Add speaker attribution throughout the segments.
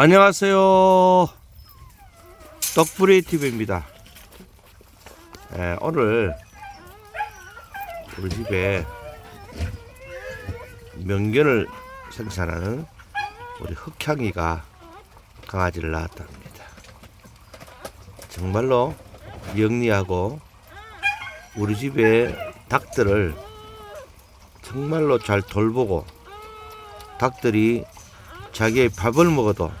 Speaker 1: 안녕하세요. 떡부리 TV입니다. 예, 오늘 우리 집에 명견을 생산하는 우리 흑향이가 강아지를 낳았답니다. 정말로 영리하고 우리 집에 닭들을 정말로 잘 돌보고 닭들이 자기의 밥을 먹어도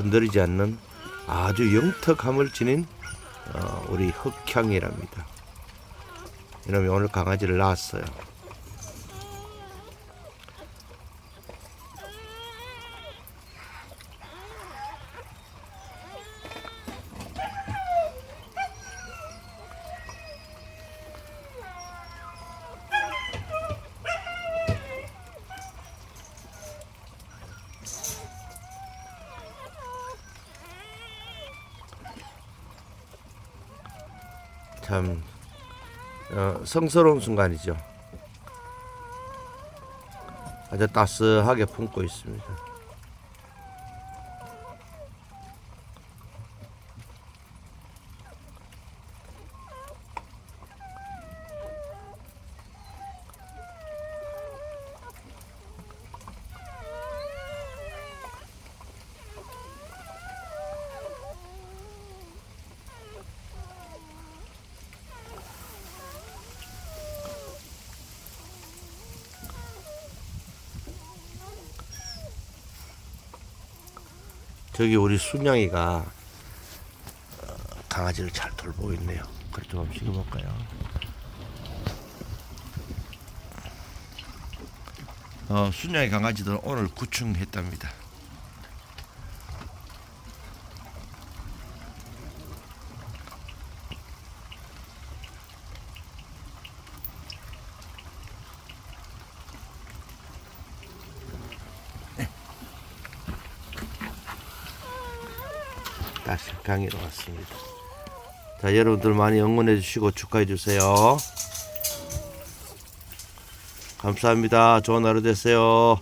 Speaker 1: 건드리지 않는 아주 영특함을 지닌 어, 우리 흑향이랍니다. 이놈이 오늘 강아지를 낳았어요. 참 어, 성스러운 순간이죠. 아주 따스하게 품고 있습니다. 저기 우리 순양이가 어, 강아지를 잘 돌보고 있네요. 그래 좀 한번 찍어볼까요? 어, 순양이 강아지들 오늘 구충했답니다. 다시 강의로 왔습니다. 자, 여러분들 많이 응원해 주시고 축하해 주세요. 감사합니다. 좋은 하루 되세요.